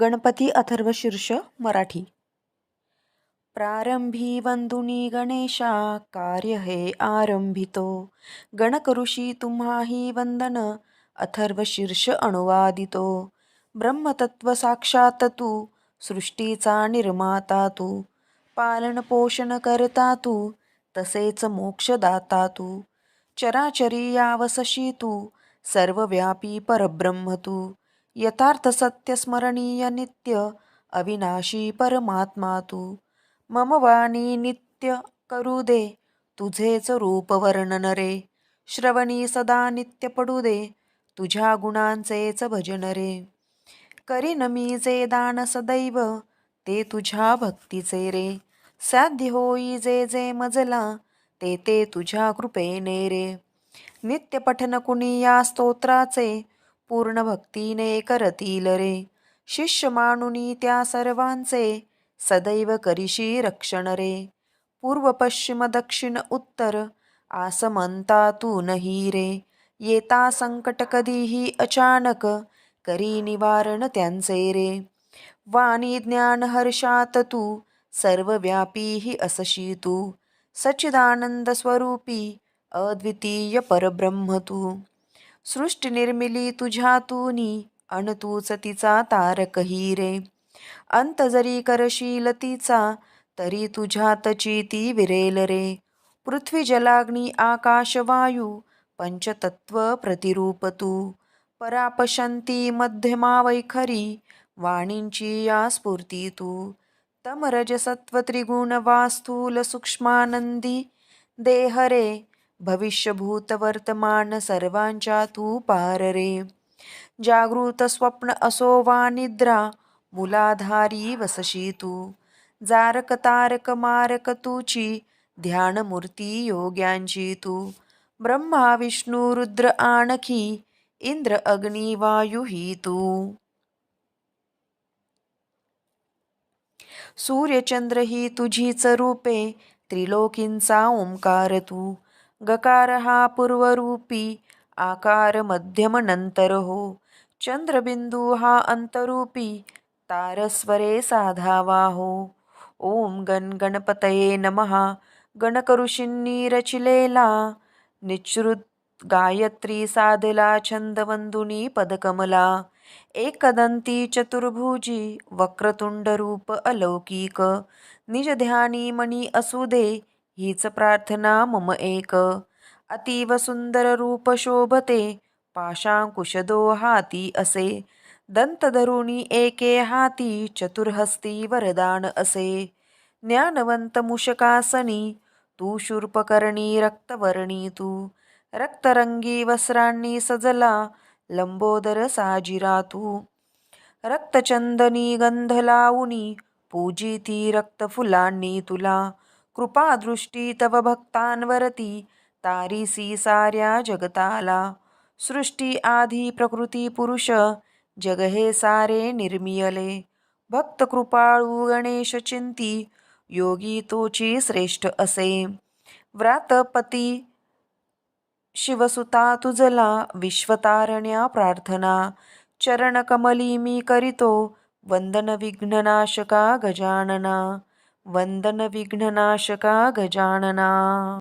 गणपती अथर्व शीर्ष मराठी. प्रारंभी वंदुनी गणेशा कार्य हे आरंभितो. गणकऋषी तुम्हाही वंदन अथर्व शीर्ष अनुवादितो. ब्रह्मतत्व साक्षात तू सृष्टीचा निर्माता तू. पालन पोषण करता तू तसेच मोक्षदाता तू. चराचरी यावसशी तू सर्वव्यापी परब्रह्म तू. यथार्थ सत्य स्मरणीय नित्य अविनाशी परमात्मा तू. मम वाणी नित्य करू दे तुझेच रूप वर्णन रे. श्रवणी सदा नित्य पडू दे तुझ्या गुणांचेच भजन रे. करीन मी जे दान सदैव ते तुझ्या भक्तीचे रे. साध्य होई जे जे मजला ते ते तुझ्या कृपेने रे. नित्य पठन कुणी या स्तोत्राचे पूर्ण भक्तीने करतील रे. शिष्य मानुनी त्या सर्वांचे सदैव करिशी रक्षण रे. पूर्व पश्चिम दक्षिण उत्तर आसमंता तू नही रे. येता संकट कधीही अचानक करी निवारण त्यांचे रे. वाणी ज्ञान हर्षात तू सर्वव्यापीही असशी तू. सच्चिदानंद स्वरूपी अद्वितीय परब्रह्म तू. सृष्टी निर्मिली तुझ्या तूनी अन तूच तिचा तारकही रे. अंत जरी करशील तिचा तरी तुझ्यातची ती विरेल रे. पृथ्वी जलाग्नी आकाश वायू पंचतत्व प्रतिरूप तू. परापशंती मध्यमा वैखरी वाणींची या स्फूर्ती तू. तमरजसत्व त्रिगुण वास्तूल सूक्ष्मानंदी देहरे भविष्यभूत वर्तमान सर्वांच्या तू पार रे. जागृत स्वप्न असो वा निद्रा मुलाधारी वसशी तू. जारक तारक मारक तूची ध्यान मूर्ती योग्यांची तू. ब्रह्मा विष्णू रुद्र आणखी इंद्र अग्नी वायू ही तू. सूर्यचंद्र ही तुझीच रूपे त्रिलोकींचा ओंकार तू. गकार हा पूर्वरूपी आकार मध्यम नंतर हो चंद्रबिंदू हा अंतरूपी तारस्वरे साधावा हो ओम गण गणपतये नमहा गणकऋषींनी रचिलेला निश्रुत गायत्री साधला छंदवंदुनी पदकमला एकदंती चतुर्भुजी वक्रतुंड रूप अलौकिक निज ध्यानी मणी असू दे हीच प्रार्थना मम एक. अतीव सुंदर रूप शोभते पाशांकुशदो हाती असे. दंत धरुणी एके हाती चतुर्हस्ती वरदान असे. ज्ञानवंत मुषकासनी तू शूर्पकर्णी रक्तवर्णी तू. रक्तरंगी वस्त्रांनी सजला लंबोदर साजिरा तू. रक्तचंदनी गंध लावुनी पूजिती रक्तफुलांनी तुला. कृपादृष्टी तव भक्तांवरती तारीसी साऱ्या जगताला। सृष्टी आधी प्रकृती पुरुष जग हे सारे निर्मियले। भक्त कृपाळू गणेश चिंती योगी तोची श्रेष्ठ असे। व्रातपती शिवसुता तुझला विश्वतारण्या प्रार्थना। चरण कमली मी करितो वंदन विघ्ननाशका गजानना। वंदन विघ्ननाशका गजानना।